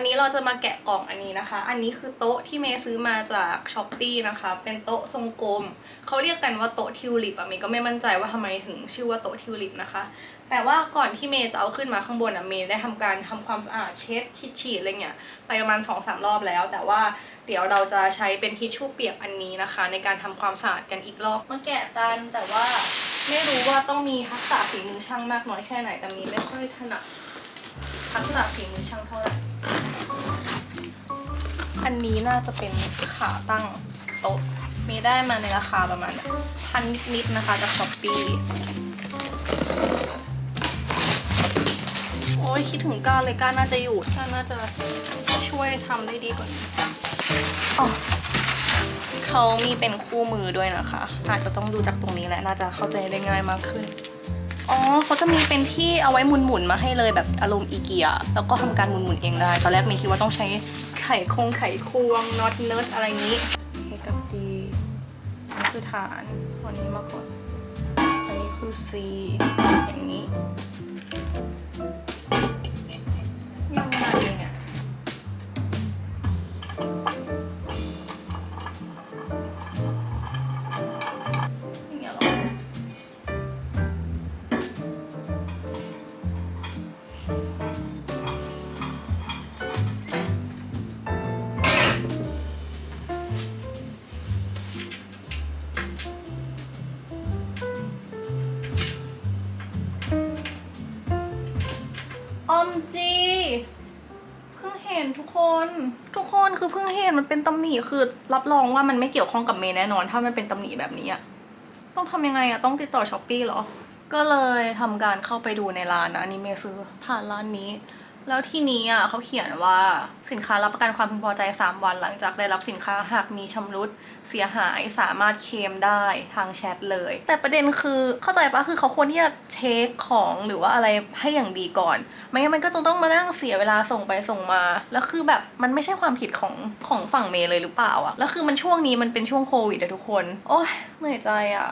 วันนี้เราจะมาแกะกล่องอันนี้นะคะ อันนี้คือโต๊ะที่เมย์ซื้อมาจากช้อปปีนะคะ เป็นโต๊ะทรงกลม เขาเรียกกันว่าโต๊ะทิวลิปอะเมย์ก็ไม่มั่นใจว่าทำไมถึงชื่อว่าโต๊ะทิวลิปนะคะ แต่ว่าก่อนที่เมย์จะเอาขึ้นมาข้างบนอะเมย์ได้ทำการทำความสะอาดเช็ดฉีดๆอะไรเงี้ยไปประมาณ2อสรอบแล้ว แต่ว่าเดี๋ยวเราจะใช้เป็นทิชชู่เปียกอันนี้นะคะ ในการทำความสะอาดกันอีกรอบมาแกะกันแต่ว่าไม่รู้ว่าต้องมีทักษะฝีมือช่างมากน้อยแค่ไหนแต่เมย์ไม่ค่อยถนัดทักษะฝีมือช่างเท่าไหร่ อันนี้น่าจะเป็นขาตั้งโต๊ะ มีได้มาในราคาประมาณพันนิดๆนะคะจากช้อปปี้โอ้ยคิดถึงก้านเลยก้านน่าจะอยู่ก้านน่าจะช่วยทำได้ดีกว่านี้อ๋อเขามีเป็นคู่มือด้วยนะคะ อาจจะต้องดูจากตรงนี้แหละ น่าจะเข้าใจได้ง่ายมากขึ้น อ๋อเขาจะมีเป็นที่เอาไว้หมุนๆมาให้เลยแบบอารมณ์อีเกีย แล้วก็ทำการหมุนๆเองได้ ตอนแรกมีคิดว่าต้องใช้ไข่คงไข่ควงน็อตเนิร์ดอะไรนี้เฮกับดีนี่คือฐานวันนี้มาก่อนอันนี้คือ C อย่างนี้ ออมจีเพิ่งเห็นทุกคน ทุกคนคือเพิ่งเห็นมันเป็นตำหนิคือ รับรองว่ามันไม่เกี่ยวข้องกับเมย์แน่นอน ถ้ามันเป็นตำหนิแบบนี้อะต้องทำยังไงอะต้องติดต่อช้อปปี้เหรอ ก็เลยทำการเข้าไปดูในร้านนะอันนี้เมย์ซื้อผ่านร้านนี้ แล้วที่นี้อะเขาเขียนว่าสินค้ารับประกันความพึงพอใจ 3 วันหลังจากได้รับสินค้าหากมีชำรุดเสียหายสามารถเคลมได้ทางแชทเลย แต่ประเด็นคือเข้าใจปะคือเขาควรที่จะเช็คของหรือว่าอะไรให้อย่างดีก่อน ไม่งั้นมันก็จะต้องมานั่งเสียเวลาส่งไปส่งมา แล้วคือแบบมันไม่ใช่ความผิดของของฝั่งเมย์เลยหรือเปล่าอะแล้วคือมันช่วงนี้มันเป็นช่วงโควิดอะทุกคน โอ้ยเหนื่อยใจอะ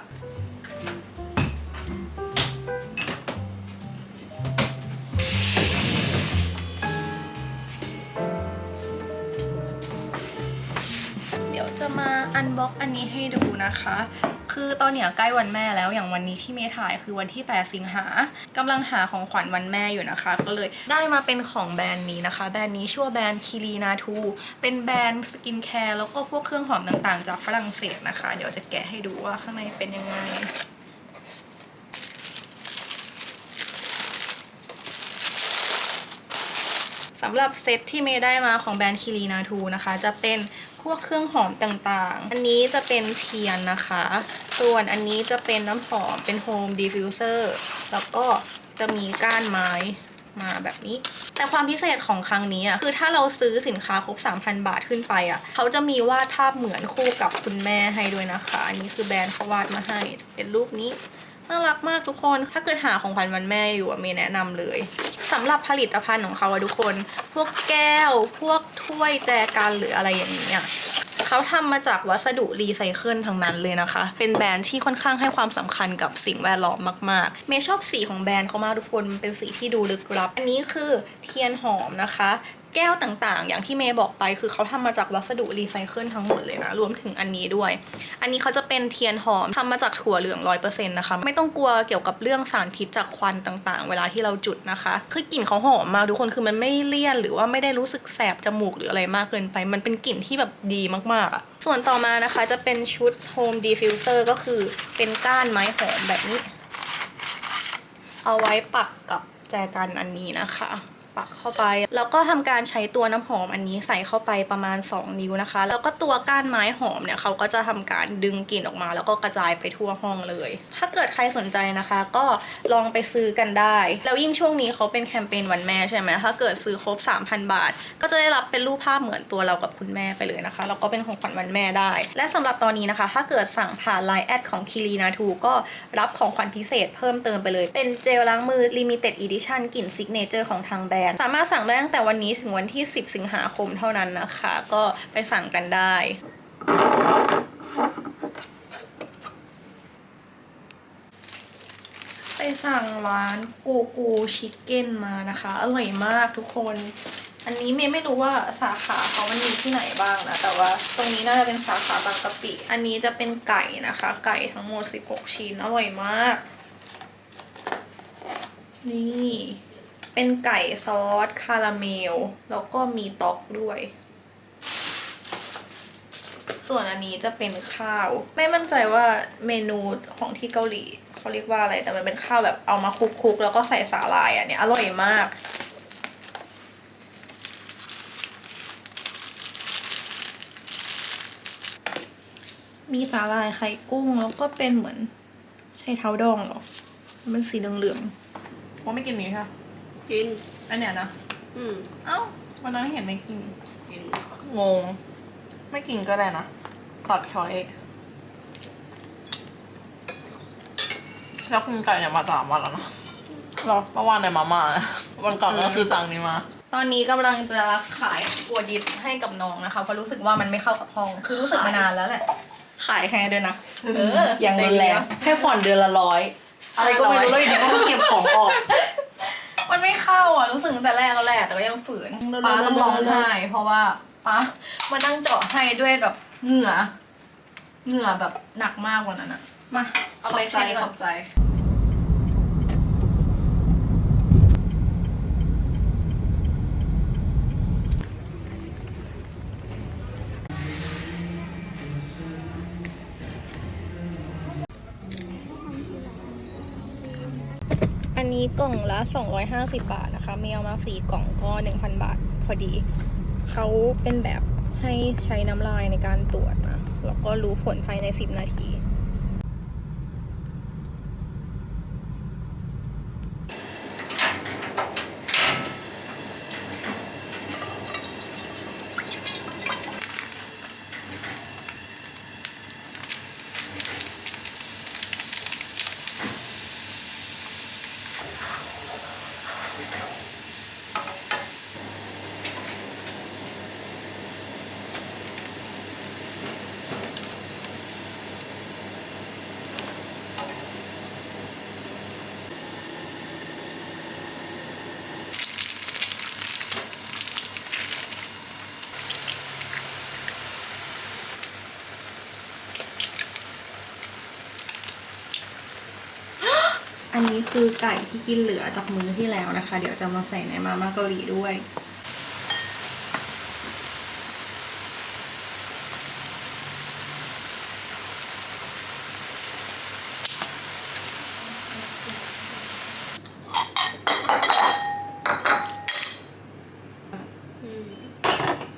จะมาอันบ็อกอันนี้ให้ดูนะคะ คือตอนเนี้ยใกล้วันแม่แล้วอย่างวันนี้ที่เมถ่ายคือวันที่ 8 สิงหากำลังหาของขวัญวันแม่อยู่นะคะ ก็เลยได้มาเป็นของแบรนด์นี้นะคะ แบรนด์นี้ชื่อว่าแบรนด์คิรีนาทูเป็นแบรนด์สกินแคร์แล้วก็พวกเครื่องหอมต่างๆ จากฝรั่งเศสนะคะ เดี๋ยวจะแกะให้ดูว่าข้างในเป็นยังไงสำหรับเซตที่เมย์ได้มาของแบรนด์คิรีนาทูนะคะ จะเป็น วกเครื่องหอมต่างๆ อันนี้จะเป็นเทียนนะคะ ส่วนอันนี้จะเป็นน้ำหอมเป็นโฮมดิฟฟิวเซอร์แล้วก็จะมีก้านไม้มาแบบนี้ แต่ความพิเศษของครั้งนี้อะคือถ้าเราซื้อสินค้าครบ 3,000 บาทขึ้นไปอะเขาจะมีวาดภาพเหมือนคู่กับคุณแม่ให้ด้วยนะคะ อันนี้คือแบรนด์เขาวาดมาให้เป็นรูปนี้ น่ารักมากทุกคน ถ้าเกิดหาของขวัญวันแม่อยู่อะเมย์แนะนำเลยสำหรับผลิตภัณฑ์ของเขาอะทุกคน พวกแก้ว พวกถ้วยแจกันหรืออะไรอย่างนี้อะเขาทำมาจากวัสดุรีไซเคิลทั้งนั้นเลยนะคะ เป็นแบรนด์ที่ค่อนข้างให้ความสำคัญกับสิ่งแวดล้อมมากๆ เมย์ชอบสีของแบรนด์เขามากทุกคน มันเป็นสีที่ดูลึกลับ อันนี้คือเทียนหอมนะคะ แก้วต่างๆ อย่างที่เมย์บอกไป คือเขาทำมาจากวัสดุรีไซเคิลทั้งหมดเลยนะ รวมถึงอันนี้ด้วย อันนี้เขาจะเป็นเทียนหอมทำมาจากถั่วเหลืองร้อยเปอร์เซ็นต์นะคะ ไม่ต้องกลัวเกี่ยวกับเรื่องสารพิษจากควันต่างๆ เวลาที่เราจุดนะคะ คือกลิ่นเขาหอมมากทุกคนคือมันไม่เลี่ยน หรือว่าไม่ได้รู้สึกแสบจมูกหรืออะไรมากเกินไป มันเป็นกลิ่นที่แบบดีมากๆอะส่วนต่อมานะคะจะเป็นชุด Home Diffuser ก็คือเป็นก้านไม้หอมแบบนี้ เอาไว้ปักกับแจกันอันนี้นะคะ ปักเข้าไป แล้วก็ทำการใช้ตัวน้ำหอมอันนี้ใส่เข้าไปประมาณ 2 นิ้วนะคะ แล้วก็ตัวก้านไม้หอมเนี่ยเขาก็จะทำการดึงกลิ่นออกมา แล้วก็กระจายไปทั่วห้องเลย ถ้าเกิดใครสนใจนะคะ ก็ลองไปซื้อกันได้ แล้วยิ่งช่วงนี้เขาเป็นแคมเปญวันแม่ใช่ไหมถ้าเกิดซื้อครบ 3,000 บาท ก็จะได้รับเป็นรูปภาพเหมือนตัวเรากับคุณแม่ไปเลยนะคะ แล้วก็เป็นของขวัญวันแม่ได้ และสำหรับตอนนี้นะคะ ถ้าเกิดสั่งผ่าน Line แอดของคิรีนาทูก็รับของขวัญพิเศษเพิ่มเติมไปเลย เป็นเจลล้างมือ Limited Edition กลิ่นซิกเนเจอร์ของทางแบรนด์สามารถสั่งได้ตั้งแต่วันนี้ถึงวันที่ 10 สิงหาคมเท่านั้นนะคะ ก็ไปสั่งกันได้ไปสั่งร้านกูกูชิคเก้นมานะคะ อร่อยมากทุกคน อันนี้เมย์ไม่รู้ว่าสาขาเขามันมีที่ไหนบ้างนะ แต่ว่าตรงนี้น่าจะเป็นสาขาบางกะปิ อันนี้จะเป็นไก่นะคะ ไก่ทั้งหมด 16 ชิ้น อร่อยมาก นี่ เป็นไก่ซอสคาราเมล แล้วก็มีต๊อกด้วย ส่วนอันนี้จะเป็นข้าว ไม่มั่นใจว่าเมนูของที่เกาหลีเขาเรียกว่าอะไร แต่มันเป็นข้าวแบบเอามาคลุกๆ แล้วก็ใส่สาหร่ายอันเนี้ยอร่อยมากมีสาหร่ายไข่กุ้งแล้วก็เป็นเหมือนใช่เท้าดองหรอ มันสีเหลืองๆว่าไม่กินนี้ค่ะ กิน อันเนี้ยนะ อืมเอ้า วันนั้นเห็นไม่กิน กิน งง ไม่กินก็ได้นะ ตัดช้อยแล้วกินไก่เนี่ยมาสามวันแล้วนะหรอเมื่อวานเนี่ยมาม่าวันก่อนก็คือสั่งนี้มา ตอนนี้กำลังจะขายกัวดิบให้กับน้องนะคะเพราะรู้สึกว่ามันไม่เข้ากับห้อง คือรู้สึกมานานแล้วแหละ ขายแค่เดือนนะ เอออย่างรุนแรงให้ผ่อนเดือนละร้อย อะไรก็ไม่รู้แล้วอยู่ดีก็ต้องเก็บของออกมัน ไม่เข้าอะรู้สึกตั้งแต่แรกแล้วแหละแต่ก็ยังฝืนเร็วๆป้าต้องร้องเร็วๆไห้เพราะว่าป้ามานั่งเจาะให้ด้วยแบบเหงื่อเหงื่อแบบหนักมากวันนั้นอะมาเอาไปแค่นี้ก่อนอัน นี้กล่องละ 250 บาทนะคะ มีเอามาสี่กล่องก็1,000 บาทพอดี เขาเป็นแบบให้ใช้น้ำลายในการตรวจนะแล้วก็รู้ผลภายใน 10 นาที อันนี้คือไก่ที่กินเหลือจากมื้อที่แล้วนะคะ เดี๋ยวจะมาใส่ในมาม่าเกาหลีด้วย อ